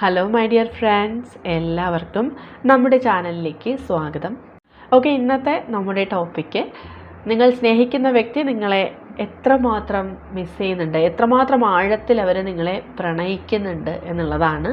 Hello my dear friends എല്ലാവർക്കും നമ്മുടെ ചാനലിലേക്ക് സ്വാഗതം. ഓക്കെ ഇന്നത്തെ നമ്മുടെ ടോപ്പിക്ക് നിങ്ങൾ സ്നേഹിക്കുന്ന വ്യക്തി നിങ്ങളെ എത്രമാത്രം മിസ് ചെയ്യുന്നുണ്ട്? എത്രമാത്രം ആഴത്തിൽ അവർ നിങ്ങളെ പ്രണയിക്കുന്നുണ്ട് എന്നുള്ളതാണ്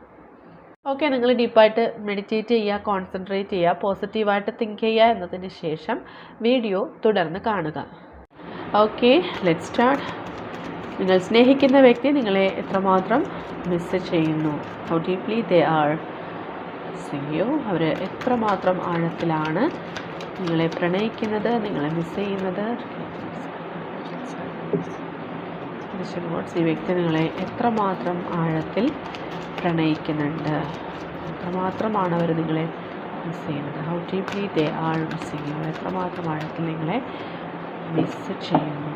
ഓക്കെ നിങ്ങൾ ഡീപ്പായിട്ട് മെഡിറ്റേറ്റ് ചെയ്യുക കോൺസെൻട്രേറ്റ് ചെയ്യുക പോസിറ്റീവായിട്ട് തിങ്ക് ചെയ്യുക എന്നതിന് ശേഷം വീഡിയോ തുടർന്ന് കാണുക. Okay let start. നിങ്ങൾ സ്നേഹിക്കുന്ന വ്യക്തി നിങ്ങളെ എത്രമാത്രം മിസ് ചെയ്യുന്നു? ഹൗ ഡീപ്ലി ദേ ആർ സിയോ അവർ എത്രമാത്രം ആഴത്തിലാണ് നിങ്ങളെ പ്രണയിക്കുന്നത് നിങ്ങളെ മിസ് ചെയ്യുന്നത്. ഈ വ്യക്തി നിങ്ങളെ എത്രമാത്രം ആഴത്തിൽ പ്രണയിക്കുന്നുണ്ട്. എത്രമാത്രമാണ് അവർ നിങ്ങളെ മിസ് ചെയ്യുന്നത്? How deeply they are missing you എത്രമാത്രം ആഴത്തിൽ നിങ്ങളെ മിസ് ചെയ്യുന്നു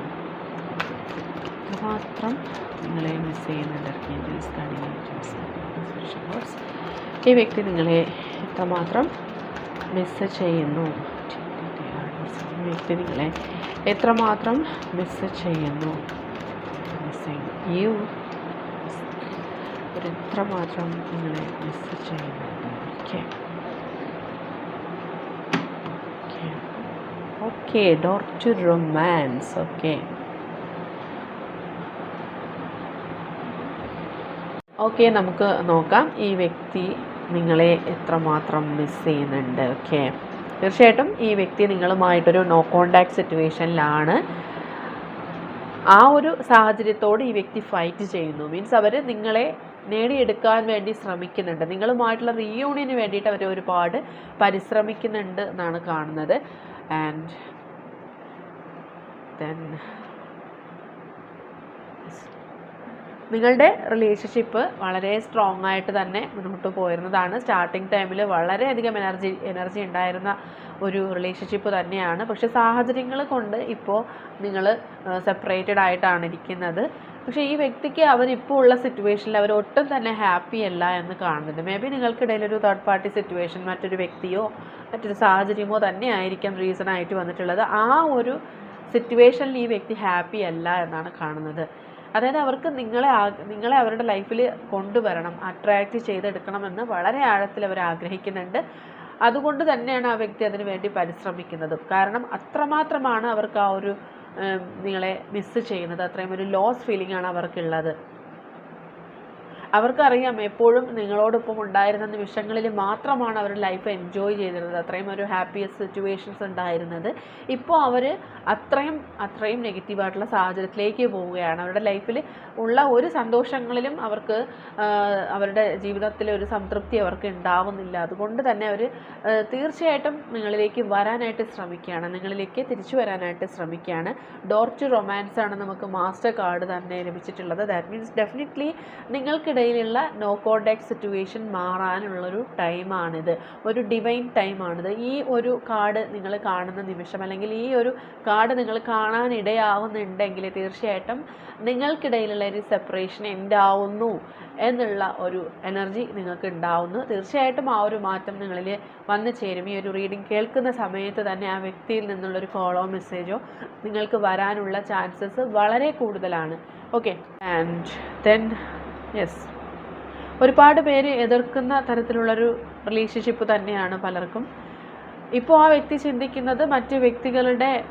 എത്രമാത്രം നിങ്ങളെ മിസ് ചെയ്യുന്നുണ്ട്? ഏഞ്ചൽസ് guardian ഏഞ്ചൽസ് ഈ വ്യക്തി നിങ്ങളെ എത്രമാത്രം മിസ് ചെയ്യുന്നു? വ്യക്തി നിങ്ങളെ എത്രമാത്രം മിസ് ചെയ്യുന്നു? മിസ്സിങ് യു എത്രമാത്രം നിങ്ങളെ മിസ് ചെയ്യുന്നുണ്ട്. Okay okay door to romance okay okay നമുക്ക് നോക്കാം. ഈ വ്യക്തി നിങ്ങളെ എത്രമാത്രം മിസ് ചെയ്യുന്നുണ്ട്. ഓക്കെ തീർച്ചയായിട്ടും ഈ വ്യക്തി നിങ്ങളുമായിട്ടൊരു നോ കോണ്ടാക്ട് സിറ്റുവേഷനിലാണ് ആ ഒരു സാഹചര്യത്തോട് ഈ വ്യക്തി ഫൈറ്റ് ചെയ്യുന്നു. മീൻസ് അവർ നിങ്ങളെ നേടിയെടുക്കാൻ വേണ്ടി ശ്രമിക്കുന്നുണ്ട്. നിങ്ങളുമായിട്ടുള്ള റീയൂണിയന് വേണ്ടിയിട്ട് അവർ ഒരുപാട് പരിശ്രമിക്കുന്നുണ്ട് എന്നാണ് കാണുന്നത്. ആൻഡ് ദെൻ നിങ്ങളുടെ റിലേഷൻഷിപ്പ് വളരെ സ്ട്രോങ് ആയിട്ട് തന്നെ മുന്നോട്ട് പോയിരുന്നതാണ്. സ്റ്റാർട്ടിങ് ടൈമിൽ വളരെയധികം എനർജി എനർജി ഉണ്ടായിരുന്ന ഒരു റിലേഷൻഷിപ്പ് തന്നെയാണ്. പക്ഷേ സാഹചര്യങ്ങൾ കൊണ്ട് ഇപ്പോൾ നിങ്ങൾ സെപ്പറേറ്റഡ് ആയിട്ടാണ് ഇരിക്കുന്നത്. പക്ഷേ ഈ വ്യക്തിക്ക് അവരിപ്പോൾ ഉള്ള സിറ്റുവേഷനിൽ അവർ ഒട്ടും തന്നെ ഹാപ്പി അല്ല എന്ന് കാണുന്നുണ്ട്. മേ ബി നിങ്ങൾക്കിടയിൽ ഒരു തേർഡ് പാർട്ടി സിറ്റുവേഷൻ മറ്റൊരു വ്യക്തിയോ മറ്റൊരു സാഹചര്യമോ തന്നെ ആയിരിക്കാം റീസൺ ആയിട്ട് വന്നിട്ടുള്ളത്. ആ ഒരു സിറ്റുവേഷനിൽ ഈ വ്യക്തി ഹാപ്പി അല്ല എന്നാണ് കാണുന്നത്. അതായത് അവർക്ക് നിങ്ങളെ നിങ്ങളെ അവരുടെ ലൈഫിൽ കൊണ്ടുവരണം അട്രാക്റ്റ് ചെയ്തെടുക്കണമെന്ന് വളരെ ആഴത്തിൽ അവർ ആഗ്രഹിക്കുന്നുണ്ട്. അതുകൊണ്ട് തന്നെയാണ് ആ വ്യക്തി അതിനു വേണ്ടി പരിശ്രമിക്കുന്നത്. കാരണം അത്രമാത്രമാണ് അവർക്ക് ആ ഒരു നിങ്ങളെ മിസ്സ് ചെയ്യുന്നത്. അത്രയും ഒരു ലോസ് ഫീലിംഗ് ആണ് അവർക്കുള്ളത്. അവർക്കറിയാം എപ്പോഴും നിങ്ങളോടൊപ്പം ഉണ്ടായിരുന്ന നിമിഷങ്ങളിൽ മാത്രമാണ് അവർ ലൈഫ് എൻജോയ് ചെയ്തിരുന്നത്. അത്രയും ഒരു ഹാപ്പിയസ്റ്റ് സിറ്റുവേഷൻസ് ഉണ്ടായിരുന്നത്. ഇപ്പോൾ അവർ അത്രയും അത്രയും നെഗറ്റീവായിട്ടുള്ള സാഹചര്യത്തിലേക്ക് പോവുകയാണ്. അവരുടെ ലൈഫിൽ ഉള്ള ഒരു സന്തോഷങ്ങളിലും അവർക്ക് അവരുടെ ജീവിതത്തിലെ ഒരു സംതൃപ്തി അവർക്ക് ഉണ്ടാവുന്നില്ല. അതുകൊണ്ട് തന്നെ അവർ തീർച്ചയായിട്ടും നിങ്ങളിലേക്ക് വരാനായിട്ട് ശ്രമിക്കുകയാണ്. നിങ്ങളിലേക്ക് തിരിച്ചു വരാനായിട്ട് ശ്രമിക്കുകയാണ്. ഡോർ ടു റൊമാൻസ് ആണ് നമുക്ക് മാസ്റ്റർ കാർഡ് തന്നെ ലഭിച്ചിട്ടുള്ളത്. ദാറ്റ് മീൻസ് ഡെഫിനറ്റ്ലി നിങ്ങൾക്കിടയിലുള്ള നോ കോണ്ടാക്ട് സിറ്റുവേഷൻ മാറാനുള്ളൊരു ടൈമാണിത്. ഒരു ഡിവൈൻ ടൈമാണിത്. ഈ ഒരു കാർഡ് നിങ്ങൾ കാണുന്ന നിമിഷം അല്ലെങ്കിൽ ഈ ഒരു കാർഡ് നിങ്ങൾ കാണാനിടയാവുന്നുണ്ടെങ്കിൽ തീർച്ചയായിട്ടും നിങ്ങൾക്കിടയിലുള്ള ഒരു സെപ്പറേഷൻ ആവുന്നു എന്നുള്ള ഒരു എനർജി നിങ്ങൾക്ക് ഉണ്ടാവുന്നു. തീർച്ചയായിട്ടും ആ ഒരു മാറ്റം നിങ്ങളിൽ വന്നു ചേരും. ഈ ഒരു റീഡിംഗ് കേൾക്കുന്ന സമയത്ത് തന്നെ ആ വ്യക്തിയിൽ നിന്നുള്ളൊരു കോളോ മെസ്സേജോ നിങ്ങൾക്ക് വരാനുള്ള ചാൻസസ് വളരെ കൂടുതലാണ്. ഓക്കെ ആൻഡ് ദെൻ യെസ് ഒരുപാട് പേര് എതിർക്കുന്ന തരത്തിലുള്ളൊരു റിലേഷൻഷിപ്പ് തന്നെയാണ് പലർക്കും. ഇപ്പോൾ ആ വ്യക്തി ചിന്തിക്കുന്നത് മറ്റു വ്യക്തികളുടെ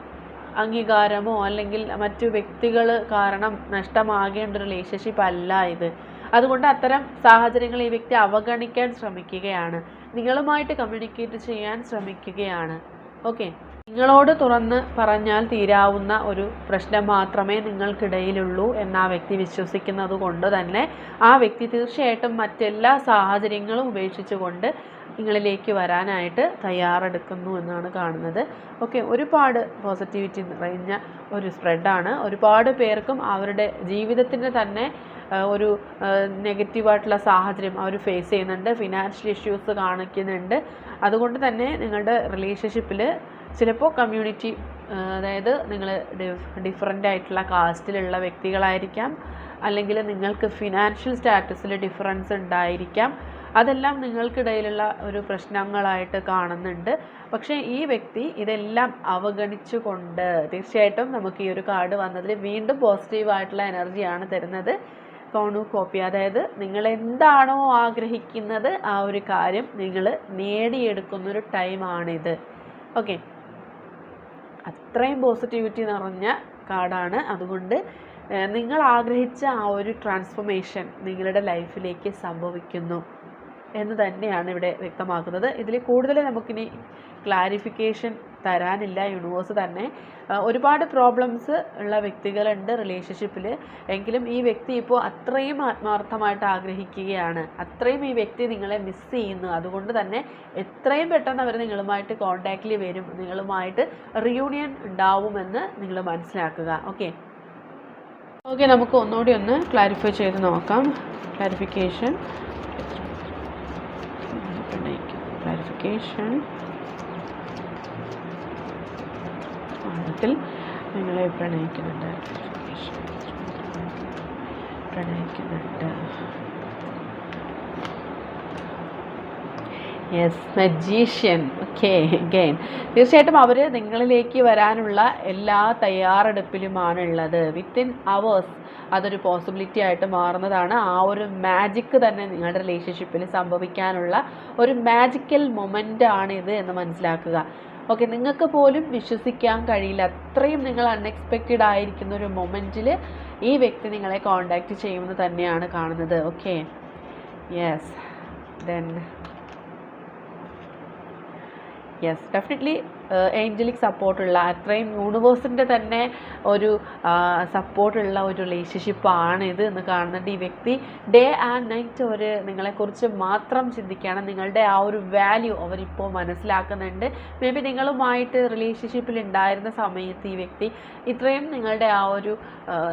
അംഗീകാരമോ അല്ലെങ്കിൽ മറ്റു വ്യക്തികൾ കാരണം നഷ്ടമാകേണ്ട ഒരു റിലേഷൻഷിപ്പ് അല്ല ഇത്. അതുകൊണ്ട് അത്തരം സാഹചര്യങ്ങൾ ഈ വ്യക്തി അവഗണിക്കാൻ ശ്രമിക്കുകയാണ്. നിങ്ങളുമായിട്ട് കമ്മ്യൂണിക്കേറ്റ് ചെയ്യാൻ ശ്രമിക്കുകയാണ്. ഓക്കെ നിങ്ങളോട് തുറന്ന് പറഞ്ഞാൽ തീരാവുന്ന ഒരു പ്രശ്നം മാത്രമേ നിങ്ങൾക്കിടയിലുള്ളൂ എന്ന് ആ വ്യക്തി വിശ്വസിക്കുന്നത് കൊണ്ട് തന്നെ. ആ വ്യക്തി തീർച്ചയായിട്ടും മറ്റെല്ലാ സാഹചര്യങ്ങളും ഉപേക്ഷിച്ചുകൊണ്ട് നിങ്ങളിലേക്ക് വരാനായിട്ട് തയ്യാറെടുക്കുന്നു എന്നാണ് കാണുന്നത്. ഓക്കെ ഒരുപാട് പോസിറ്റിവിറ്റി നിറഞ്ഞ ഒരു സ്പ്രെഡാണ്. ഒരുപാട് പേർക്കും അവരുടെ ജീവിതത്തിന് തന്നെ ഒരു നെഗറ്റീവായിട്ടുള്ള സാഹചര്യം അവർ ഫേസ് ചെയ്യുന്നുണ്ട് ഫിനാൻഷ്യൽ ഇഷ്യൂസ് കാണിക്കുന്നുണ്ട്. അതുകൊണ്ട് തന്നെ നിങ്ങളുടെ റിലേഷൻഷിപ്പിൽ ചിലപ്പോൾ കമ്മ്യൂണിറ്റി അതായത് നിങ്ങൾ ഡിഫറെന്റ് ആയിട്ടുള്ള കാസ്റ്റിലുള്ള വ്യക്തികളായിരിക്കാം. അല്ലെങ്കിൽ നിങ്ങൾക്ക് ഫിനാൻഷ്യൽ സ്റ്റാറ്റസിൽ ഡിഫറൻസ് ഉണ്ടായിരിക്കാം. അതെല്ലാം നിങ്ങൾക്കിടയിലുള്ള ഒരു പ്രശ്നങ്ങളായിട്ട് കാണുന്നുണ്ട്. പക്ഷേ ഈ വ്യക്തി ഇതെല്ലാം അവഗണിച്ചുകൊണ്ട് തീർച്ചയായിട്ടും നമുക്ക് ഈ ഒരു കാർഡ് വന്നതിൽ വീണ്ടും പോസിറ്റീവായിട്ടുള്ള എനർജിയാണ് തരുന്നത്. കോണു കോപ്പി. അതായത് നിങ്ങൾ എന്താണോ ആഗ്രഹിക്കുന്നത് ആ ഒരു കാര്യം നിങ്ങൾ നേടിയെടുക്കുന്നൊരു ടൈമാണിത് ഓക്കെ അത്രയും പോസിറ്റിവിറ്റി നിറഞ്ഞ കാർഡാണ് അതുകൊണ്ട് നിങ്ങൾ ആഗ്രഹിച്ച ആ ഒരു ട്രാൻസ്ഫോർമേഷൻ നിങ്ങളുടെ ലൈഫിലേക്ക് സംഭവിക്കുന്നു. എന്ന് തന്നെയാണ് ഇവിടെ വ്യക്തമാക്കുന്നത്. ഇതിൽ കൂടുതൽ നമുക്കിനി ക്ലാരിഫിക്കേഷൻ തരാനില്ല. യൂണിവേഴ്സ് തന്നെ. ഒരുപാട് പ്രോബ്ലംസ് ഉള്ള വ്യക്തികളുണ്ട് റിലേഷൻഷിപ്പിൽ എങ്കിലും ഈ വ്യക്തി ഇപ്പോൾ അത്രയും ആത്മാർത്ഥമായിട്ട് ആഗ്രഹിക്കുകയാണ്. അത്രയും ഈ വ്യക്തി നിങ്ങളെ മിസ് ചെയ്യുന്നു. അതുകൊണ്ട് തന്നെ എത്രയും പെട്ടെന്ന് അവർ നിങ്ങളുമായിട്ട് കോണ്ടാക്റ്റിൽ വരും. നിങ്ങളുമായിട്ട് റിയൂണിയൻ ഉണ്ടാവുമെന്ന് നിങ്ങൾ മനസ്സിലാക്കുക. ഓക്കെ ഓക്കെ നമുക്ക് ഒന്നുകൂടി ഒന്ന് ക്ലാരിഫൈ ചെയ്ത് നോക്കാം. ക്ലാരിഫിക്കേഷൻ ക്ലാരിഫിക്കേഷൻ ആഴത്തിൽ നിങ്ങളെ പ്രണയിക്കുന്നുണ്ട്. പ്രണയിക്കുന്നുണ്ട്. യെസ് മജീഷ്യൻ ഓക്കെ ഗെയിൻ തീർച്ചയായിട്ടും അവർ നിങ്ങളിലേക്ക് വരാനുള്ള എല്ലാ തയ്യാറെടുപ്പിലുമാണുള്ളത്. വിത്തിൻ അവേഴ്സ് അതൊരു പോസിബിലിറ്റി ആയിട്ട് മാറുന്നതാണ്. ആ ഒരു മാജിക്ക് തന്നെ നിങ്ങളുടെ റിലേഷൻഷിപ്പിൽ സംഭവിക്കാനുള്ള ഒരു മാജിക്കൽ മൊമെന്റ് ആണിത് എന്ന് മനസ്സിലാക്കുക. ഓക്കെ നിങ്ങൾക്ക് പോലും വിശ്വസിക്കാൻ കഴിയില്ല. അത്രയും നിങ്ങൾ അൺഎക്സ്പെക്റ്റഡ് ആയിരിക്കുന്ന ഒരു മൊമെന്റിൽ ഈ വ്യക്തി നിങ്ങളെ കോണ്ടാക്റ്റ് ചെയ്യുമെന്ന് തന്നെയാണ് കാണുന്നത്. Okay yes then yes definitely angelic സപ്പോർട്ടുള്ള അത്രയും യൂണിവേഴ്സിന്റെ തന്നെ ഒരു സപ്പോർട്ടുള്ള ഒരു റിലേഷൻഷിപ്പാണ് ഇത് എന്ന് കാണുന്നുണ്ട് ഈ വ്യക്തി. ഡേ ആൻഡ് നൈറ്റ് അവർ നിങ്ങളെക്കുറിച്ച് മാത്രം ചിന്തിക്കുകയാണ്. നിങ്ങളുടെ ആ ഒരു വാല്യൂ അവരിപ്പോൾ മനസ്സിലാക്കുന്നുണ്ട്. മേ ബി നിങ്ങളുമായിട്ട് റിലേഷൻഷിപ്പിൽ ഉണ്ടായിരുന്ന സമയത്ത് ഈ വ്യക്തി ഇത്രയും നിങ്ങളുടെ ആ ഒരു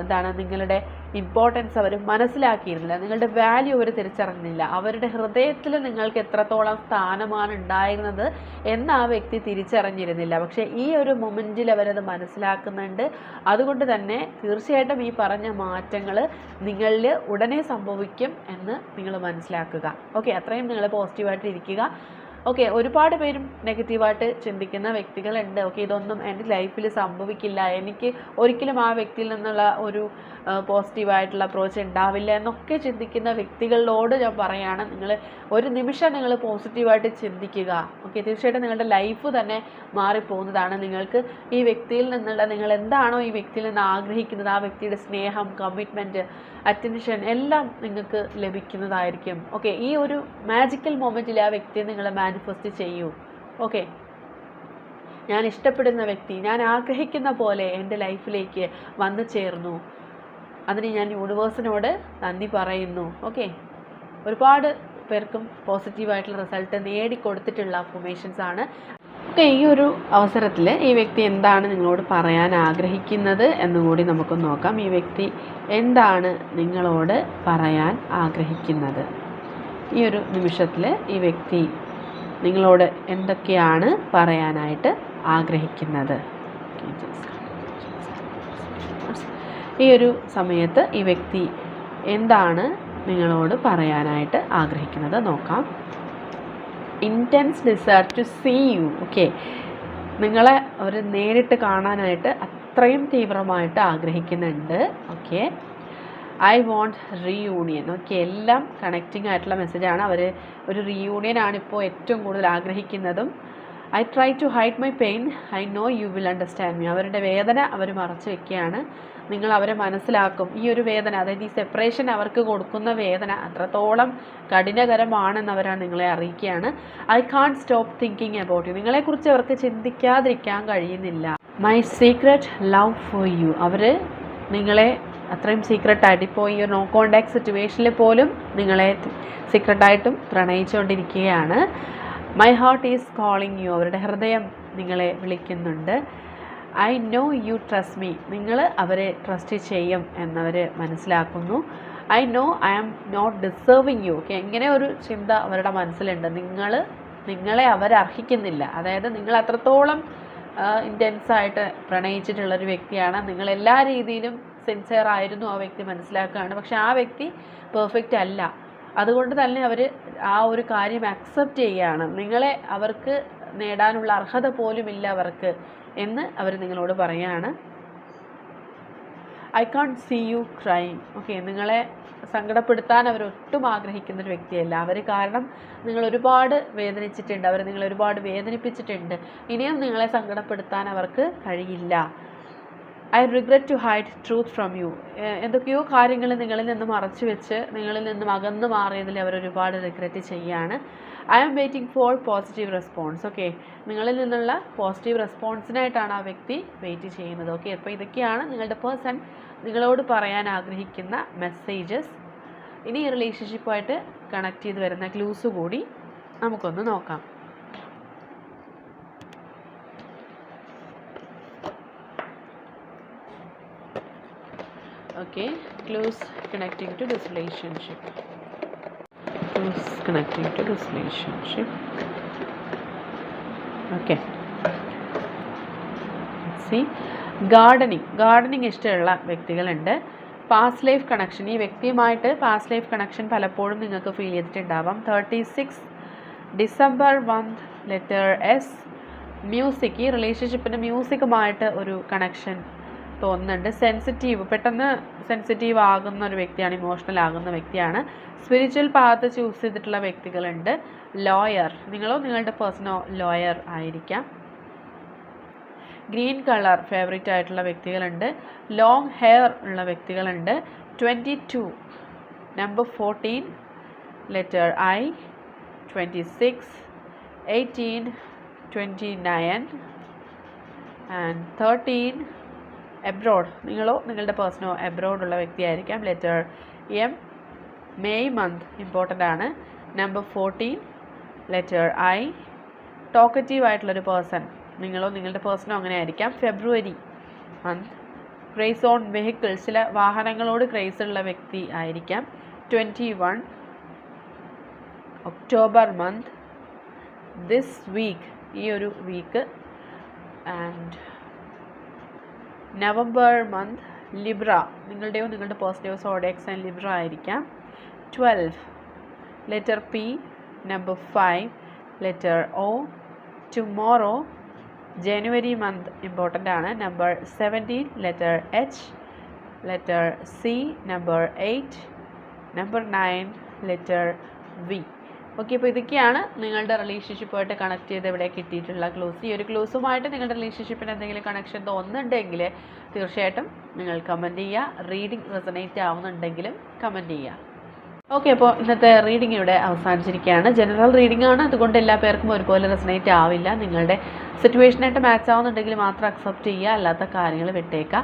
എന്താണ് നിങ്ങളുടെ ഇമ്പോർട്ടൻസ് അവർ മനസ്സിലാക്കിയിരുന്നില്ല. നിങ്ങളുടെ വാല്യൂ അവർ തിരിച്ചറിഞ്ഞില്ല. അവരുടെ ഹൃദയത്തിൽ നിങ്ങൾക്ക് എത്രത്തോളം സ്ഥാനമാണ് ഉണ്ടായിരുന്നത് എന്ന് ആ വ്യക്തി തിരിച്ചറിഞ്ഞിരുന്നില്ല. പക്ഷേ ഈ ഒരു മൊമെന്റിൽ അവരത് മനസ്സിലാക്കുന്നുണ്ട്. അതുകൊണ്ട് തന്നെ തീർച്ചയായിട്ടും ഈ പറഞ്ഞ മാറ്റങ്ങൾ നിങ്ങളിൽ ഉടനെ സംഭവിക്കും എന്ന് നിങ്ങൾ മനസ്സിലാക്കുക. ഓക്കെ അത്രയും നിങ്ങൾ പോസിറ്റീവായിട്ട് ഇരിക്കുക ഓക്കെ ഒരുപാട് പേരും നെഗറ്റീവായിട്ട് ചിന്തിക്കുന്ന വ്യക്തികളുണ്ട്. ഓക്കെ ഇതൊന്നും എന്റെ ലൈഫിൽ സംഭവിക്കില്ല. എനിക്ക് ഒരിക്കലും ആ വ്യക്തിയിൽ നിന്നുള്ള ഒരു പോസിറ്റീവായിട്ടുള്ള അപ്രോച്ച് ഉണ്ടാവില്ല എന്നൊക്കെ ചിന്തിക്കുന്ന വ്യക്തികളോട് ഞാൻ പറയുകയാണ് നിങ്ങൾ ഒരു നിമിഷം നിങ്ങൾ പോസിറ്റീവായിട്ട് ചിന്തിക്കുക. ഓക്കെ തീർച്ചയായിട്ടും നിങ്ങളുടെ ലൈഫ് തന്നെ മാറിപ്പോകുന്നതാണ്. നിങ്ങൾക്ക് ഈ വ്യക്തിയിൽ നിന്നുള്ള നിങ്ങൾ എന്താണോ ഈ വ്യക്തിയിൽ നിന്ന് ആഗ്രഹിക്കുന്നത് ആ വ്യക്തിയുടെ സ്നേഹം കമ്മിറ്റ്മെന്റ് അറ്റൻഷൻ എല്ലാം നിങ്ങൾക്ക് ലഭിക്കുന്നതായിരിക്കും. ഓക്കെ ഈ ഒരു മാജിക്കൽ മൊമെന്റിൽ ആ വ്യക്തിയെ നിങ്ങൾ മാനിഫെസ്റ്റ് ചെയ്യൂ. ഓക്കെ ഞാൻ ഇഷ്ടപ്പെടുന്ന വ്യക്തി ഞാൻ ആഗ്രഹിക്കുന്ന പോലെ എന്റെ ലൈഫിലേക്ക് വന്നു ചേർന്നു. അതിന് ഞാൻ യൂണിവേഴ്സിനോട് നന്ദി പറയുന്നു. ഓക്കെ ഒരുപാട് പേർക്കും പോസിറ്റീവായിട്ടുള്ള റിസൾട്ട് നേടിക്കൊടുത്തിട്ടുള്ള അഫർമേഷൻസ് ആണ്. ഓക്കെ ഈ ഒരു അവസരത്തിൽ ഈ വ്യക്തി എന്താണ് നിങ്ങളോട് പറയാൻ ആഗ്രഹിക്കുന്നത് എന്നുകൂടി നമുക്ക് നോക്കാം. ഈ വ്യക്തി എന്താണ് നിങ്ങളോട് പറയാൻ ആഗ്രഹിക്കുന്നത്? ഈ ഒരു നിമിഷത്തിൽ ഈ വ്യക്തി നിങ്ങളോട് എന്തൊക്കെയാണ് പറയാനായിട്ട് ആഗ്രഹിക്കുന്നത്? ഈ ഒരു സമയത്ത് ഈ വ്യക്തി എന്താണ് നിങ്ങളോട് പറയാനായിട്ട് ആഗ്രഹിക്കുന്നത് നോക്കാം. Intense desire to see you okay നിങ്ങളെ അവർ നേരിട്ട് കാണാനായിട്ട് അത്രയും തീവ്രമായിട്ട് ആഗ്രഹിക്കുന്നുണ്ട്. Okay I want reunion okay എല്ലാം കണക്റ്റിംഗ് ആയിട്ടുള്ള മെസ്സേജാണ് അവർ ഒരു റീയൂണിയൻ ആണ് ഇപ്പോൾ ഏറ്റവും കൂടുതൽ ആഗ്രഹിക്കുന്നതും. I try to hide my pain I know you will understand me അവരുടെ വേദന അവർ മറച്ചു വെക്കുകയാണ്. നിങ്ങൾ അവരെ മനസ്സിലാക്കും. ഈ ഒരു വേദന അതായത് ഈ സെപ്പറേഷൻ അവർക്ക് കൊടുക്കുന്ന വേദന അത്രത്തോളം കഠിനകരമാണെന്ന് അവരാണ് നിങ്ങളെ അറിയിക്കുകയാണ്. I can't stop thinking about you നിങ്ങളെക്കുറിച്ച് അവർക്ക് ചിന്തിക്കാതിരിക്കാൻ കഴിയുന്നില്ല. My secret love for you അവർ നിങ്ങളെ അത്രയും സീക്രട്ടായിട്ട് ഇപ്പോൾ ഈ ഒരു നോ കോണ്ടാക്ട് സിറ്റുവേഷനിൽ പോലും നിങ്ങളെ സീക്രട്ടായിട്ടും പ്രണയിച്ചുകൊണ്ടിരിക്കുകയാണ് my heart is calling you അവരുടെ ഹൃദയം നിങ്ങളെ വിളിക്കുന്നുണ്ട്. I know you trust me നിങ്ങൾ അവരെ ട്രസ്റ്റ് ചെയ്യും എന്നവർ മനസ്സിലാക്കുന്നു. I know I am not deserving you okay ഇങ്ങനെ ഒരു ചിന്ത അവരുടെ മനസ്സിലുണ്ട്. നിങ്ങൾ നിങ്ങളെ അവർ അർഹിക്കുന്നില്ല. അതായത് നിങ്ങൾ അത്രത്തോളം ഇന്റൻസായിട്ട് പ്രണയിച്ചിട്ടുള്ളൊരു വ്യക്തിയാണ്. നിങ്ങൾ എല്ലാ രീതിയിലും സിൻസിയർ ആയിരുന്നു ആ വ്യക്തി മനസ്സിലാക്കുകയാണ്. പക്ഷെ ആ വ്യക്തി പെർഫെക്റ്റ് അല്ല. അതുകൊണ്ട് തന്നെ അവർ ആ ഒരു കാര്യം അക്സെപ്റ്റ് ചെയ്യുകയാണ്. നിങ്ങളെ അവർക്ക് നേടാനുള്ള അർഹത പോലുമില്ല അവർക്ക് എന്ന് അവർ നിങ്ങളോട് പറയുകയാണ് I can't see you crime okay നിങ്ങളെ സങ്കടപ്പെടുത്താൻ അവർ ഒട്ടും ആഗ്രഹിക്കുന്ന ഒരു വ്യക്തിയല്ല. അവർ കാരണം നിങ്ങൾ ഒരുപാട് വേദനിച്ചിട്ടുണ്ട്. അവർ നിങ്ങളെ ഒരുപാട് വേദനിപ്പിച്ചിട്ടുണ്ട്. ഇനിയും നിങ്ങളെ സങ്കടപ്പെടുത്താൻ അവർക്ക് കഴിയില്ല. I regret to hide truth from you എന്തൊക്കെയോ കാര്യങ്ങൾ നിങ്ങളിൽ നിന്ന് മറച്ചു വെച്ച് നിങ്ങളിൽ നിന്നും അകന്നു മാറിയതിൽ അവർ ഒരുപാട് റിഗ്രറ്റ് ചെയ്യുകയാണ് I am waiting for positive response okay നിങ്ങളിൽ നിന്നുള്ള പോസിറ്റീവ് റെസ്പോൺസിനായിട്ടാണ് ആ വ്യക്തി വെയിറ്റ് ചെയ്യുന്നത്. ഓക്കെ അപ്പോൾ ഇതൊക്കെയാണ് നിങ്ങളുടെ പേഴ്സൺ നിങ്ങളോട് പറയാൻ ആഗ്രഹിക്കുന്ന മെസ്സേജസ് ഇനി ഈ റിലേഷൻഷിപ്പുമായിട്ട് കണക്ട് ചെയ്ത് വരുന്ന ക്ലൂസ് കൂടി നമുക്കൊന്ന് നോക്കാം. Okay close connecting to this relationship. Close connecting to this relationship. Okay. സി ഗാർഡനിങ് ഗാർഡനിങ് ഇഷ്ടമുള്ള വ്യക്തികളുണ്ട്. പാസ്റ്റ് ലൈഫ് കണക്ഷൻ ഈ വ്യക്തിയുമായിട്ട് പാസ്റ്റ് ലൈഫ് കണക്ഷൻ പലപ്പോഴും നിങ്ങൾക്ക് feel ചെയ്തിട്ടുണ്ടാവാം. Thirty six December month letter S music ഈ റിലേഷൻഷിപ്പിന് മ്യൂസിക്കുമായിട്ട് ഒരു കണക്ഷൻ തോന്നുന്നുണ്ട്. സെൻസിറ്റീവ് പെട്ടെന്ന് സെൻസിറ്റീവ് ആകുന്ന ഒരു വ്യക്തിയാണ് ഇമോഷണൽ ആകുന്ന വ്യക്തിയാണ്. സ്പിരിച്വൽ പാത്ത് ചൂസ് ചെയ്തിട്ടുള്ള വ്യക്തികളുണ്ട്. ലോയർ നിങ്ങളോ നിങ്ങളുടെ പേഴ്സണോ ലോയർ ആയിരിക്കാം. ഗ്രീൻ കളർ ഫേവറേറ്റ് ആയിട്ടുള്ള വ്യക്തികളുണ്ട്. ലോങ് ഹെയർ ഉള്ള വ്യക്തികളുണ്ട്. Twenty two number fourteen letter I twenty six eighteen twenty nine and thirteen abroad നിങ്ങളോ നിങ്ങളുടെ പേഴ്സണോ എബ്രോഡ് ഉള്ള വ്യക്തിയായിരിക്കാം. Letter M May month important ആണ്. Number fourteen letter I talkative ആയിട്ടുള്ളൊരു പേഴ്സൺ നിങ്ങളോ നിങ്ങളുടെ പേഴ്സണോ അങ്ങനെ ആയിരിക്കാം February month craze on vehicle ചില വാഹനങ്ങളോട് ക്രേസ് ഉള്ള വ്യക്തി ആയിരിക്കാം. Twenty one October month this week ഈ ഒരു week and November month Libra. നിങ്ങളുടെയോ നിങ്ങളുടെ പേഴ്സണെയോ സോഡെക്സ് ആൻഡ് ലിബ്ര ആയിരിക്കാം. Twelve. Letter P. Number five. Letter O. Tomorrow. January month important ആണ്. Number seventeen. Letter H. Letter C. Number eight. Number nine. Letter V. Okay അപ്പോൾ ഇതൊക്കെയാണ് നിങ്ങളുടെ റിലേഷൻഷിപ്പുമായിട്ട് connect ചെയ്ത് ഇവിടെ കിട്ടിയിട്ടുള്ള ക്ലൂസ് ഈ ഒരു ക്ലൂസുമായിട്ട് നിങ്ങളുടെ റിലേഷൻഷിപ്പിന് എന്തെങ്കിലും കണക്ഷൻ തോന്നുന്നുണ്ടെങ്കിൽ തീർച്ചയായിട്ടും നിങ്ങൾ കമന്റ് ചെയ്യുക. റീഡിംഗ് റെസനേറ്റ് ആവുന്നുണ്ടെങ്കിലും കമന്റ് ചെയ്യുക. ഓക്കെ അപ്പോൾ ഇന്നത്തെ റീഡിംഗ് ഇവിടെ അവസാനിച്ചിരിക്കുകയാണ്. ജനറൽ റീഡിംഗ് ആണ്. അതുകൊണ്ട് എല്ലാ പേർക്കും ഒരുപോലെ റെസനേറ്റ് ആവില്ല. നിങ്ങളുടെ സിറ്റുവേഷനായിട്ട് മാച്ച് ആവുന്നുണ്ടെങ്കിൽ മാത്രം അക്സെപ്റ്റ് ചെയ്യുക. അല്ലാത്ത കാര്യങ്ങൾ വിട്ടേക്കുക.